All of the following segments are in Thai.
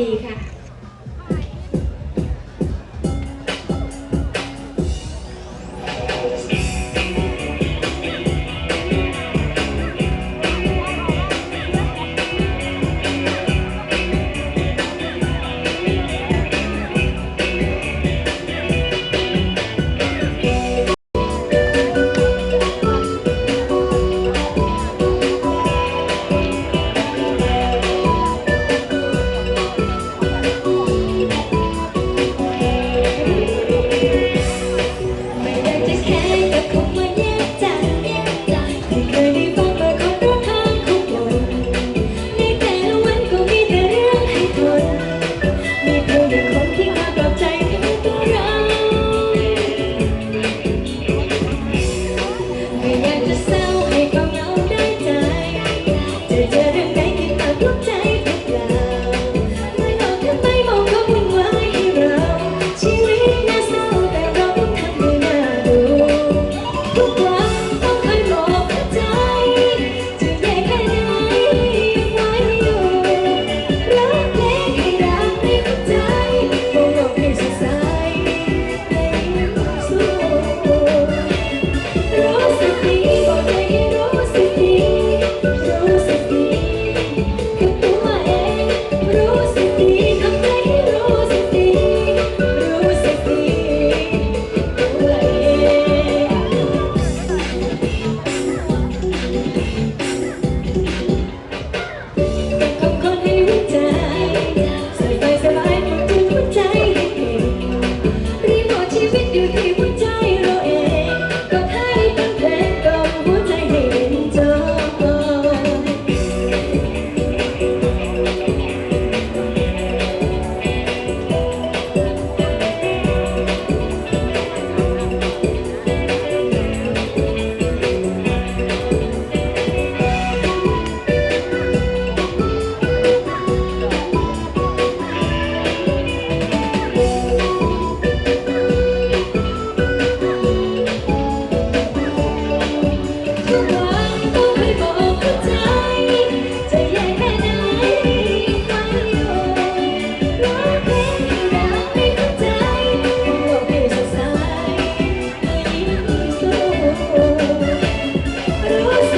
ดีค่ะ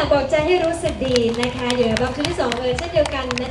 ากบอกใจให้รู้สึกดีนะคะ เดี๋ยวบังคับที่สองเออเช่นเดียวกันนะ